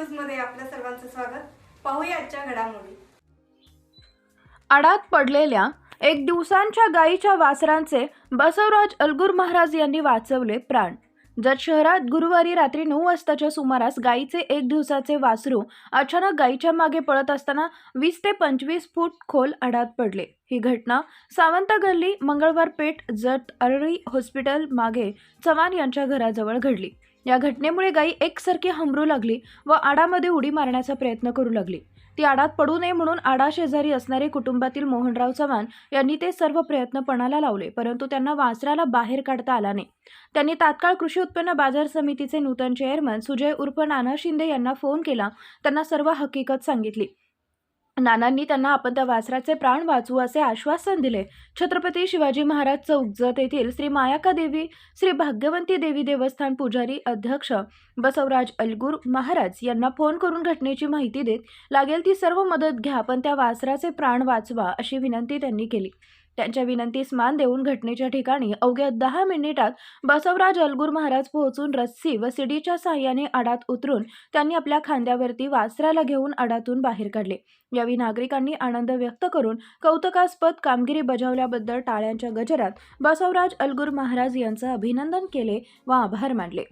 न्यूजमध्ये आपल्या सर्वांचं स्वागत. पाहूया आजच्या घडामोडी. आडात पडलेल्या एक दिवसांच्या गायीच्या वासरांचे बसवराज अलगूर महाराज यांनी वाचवले प्राण. जत शहरात गुरुवारी रात्री नऊ वाजताच्या सुमारास गायीचे एक दिवसाचे वासरू अचानक गायीच्या मागे पळत असताना वीस ते पंचवीस फूट खोल आडात पडले. ही घटना सावंत गल्ली मंगळवार पेठ जत अरळी हॉस्पिटल मागे चव्हाण यांच्या घराजवळ घडली. या घटनेमुळे गायी एकसारखी हमरू लागली व आडामध्ये उडी मारण्याचा प्रयत्न करू लागली. ती आडात पडू नये म्हणून आडा शेजारी असणारे कुटुंबातील मोहनराव चव्हाण यांनी ते सर्व प्रयत्न पणाला लावले परंतु त्यांना वासराला बाहेर काढता आला नाही. त्यांनी तात्काळ कृषी उत्पन्न बाजार समितीचे नूतन चेअरमन सुजय उर्फ नाना शिंदे यांना फोन केला त्यांना सर्व हकीकत सांगितली. नानांनी त्यांना आपण त्या वासराचे प्राण वाचवू असे आश्वासन दिले. छत्रपती शिवाजी महाराज चौक जत येथील श्री मायाका देवी श्री भाग्यवंती देवी देवस्थान पुजारी अध्यक्ष बसवराज अलगूर महाराज यांना फोन करून घटनेची माहिती देत लागेल ती सर्व मदत घ्या पण त्या वासराचे प्राण वाचवा अशी विनंती त्यांनी केली. त्यांच्या विनंतीस मान देऊन घटनेच्या ठिकाणी अवघ्या दहा मिनिटात बसवराज अलगूर महाराज पोहोचून रस्सी व सिडीच्या साह्याने आडात उतरून त्यांनी आपल्या खांद्यावरती वासराला घेऊन आडातून बाहेर काढले. यावेळी नागरिकांनी आनंद व्यक्त करून कौतुकास्पद कामगिरी बजावल्याबद्दल टाळ्यांच्या गजरात बसवराज अलगूर महाराज यांचं अभिनंदन केले व आभार मानले.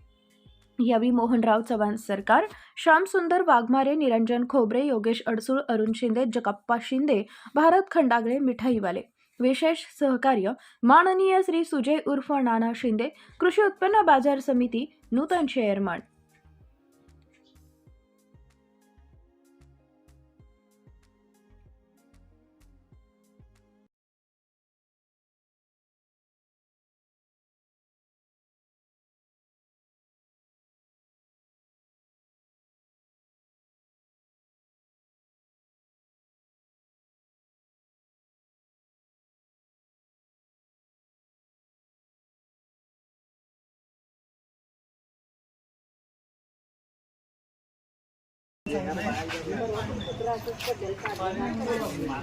यावेळी मोहनराव चव्हाण सरकार श्यामसुंदर वाघमारे निरंजन खोबरे योगेश अडसूळ अरुण शिंदे जगप्पा शिंदे भारत खंडागळे मिठाईवाले विशेष सहकार्य माननीय श्री सुजय उर्फ नाना शिंदे कृषी उत्पन्न बाजार समिती नूतन चेअरमन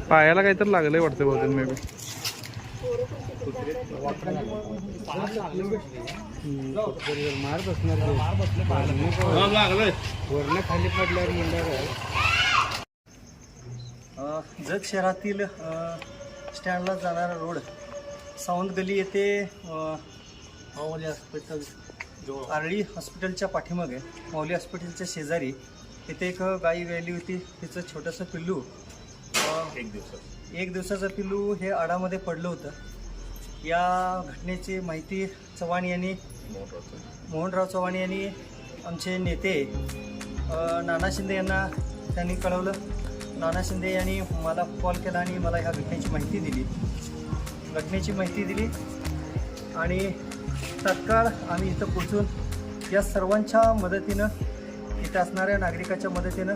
पायाला काहीतरी लागलंय वाटतं बहुतेक मे बी खाली पडल्यावर म्हणल्यावर जग शहरातील स्टँडला जाणारा रोड सावंत गली येथे अ, माऊली हॉस्पिटल आरळी हॉस्पिटलच्या पाठीमागे माऊली हॉस्पिटलच्या शेजारी तिथे एक गाई गेली होती तिचं छोटंसं पिल्लू. एक दिवस एक दिवसाचं पिल्लू हे आडामध्ये पडलं होतं. या घटनेची माहिती चव्हाण यांनी मोहनराव चव्हाण यांनी आमचे नेते अ, नाना शिंदे यांना त्यांनी कळवलं. नाना शिंदे यांनी मला कॉल केला आणि मला ह्या घटनेची माहिती दिली. घटनेची माहिती दिली आणि तत्काळ आम्ही इथं पोचून या सर्वांच्या मदतीनं इथं असणाऱ्या नागरिकाच्या मदतीनं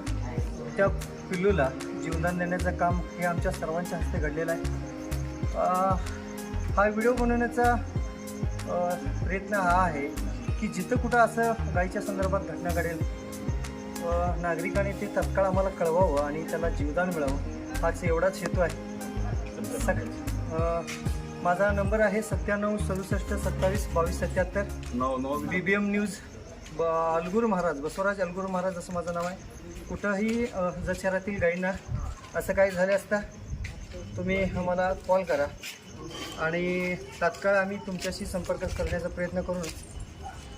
त्या पिल्लूला जीवदान देण्याचं काम हे आमच्या सर्वांच्या हस्ते घडलेलं आहे. हा व्हिडिओ बनवण्याचा प्रयत्न हा आहे की जिथं कुठं असं गायीच्या संदर्भात घटना घडेल नागरिकांनी ते तत्काळ आम्हाला कळवावं आणि त्याला जीवदान मिळावं हाच एवढाच हेतू आहे. सग माझा नंबर आहे सत्त्याण्णव सदुसष्ट सत्तावीस बावीस सत्याहत्तर. बी बी एम न्यूज ब अलगूर महाराज बसवराज अलगूर महाराज असं माझं नाव आहे. कुठंही अ, शहरातील गाईंना असं काही झालं असता तुम्ही मला कॉल करा. आणि तात्काळ आम्ही तुमच्याशी संपर्क करण्याचा प्रयत्न करून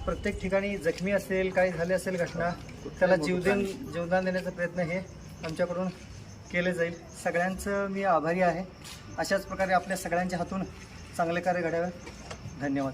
प्रत्येक ठिकाणी जखमी असेल काही झाले असेल घटना त्याला जीवदान जीवदान देण्याचा प्रयत्न हे आमच्याकडून केले जाईल. सगळ्यांचं मी आभारी आहे. अशाच प्रकारे आपल्या सगळ्यांच्या हातून चांगले कार्य घडावे. धन्यवाद.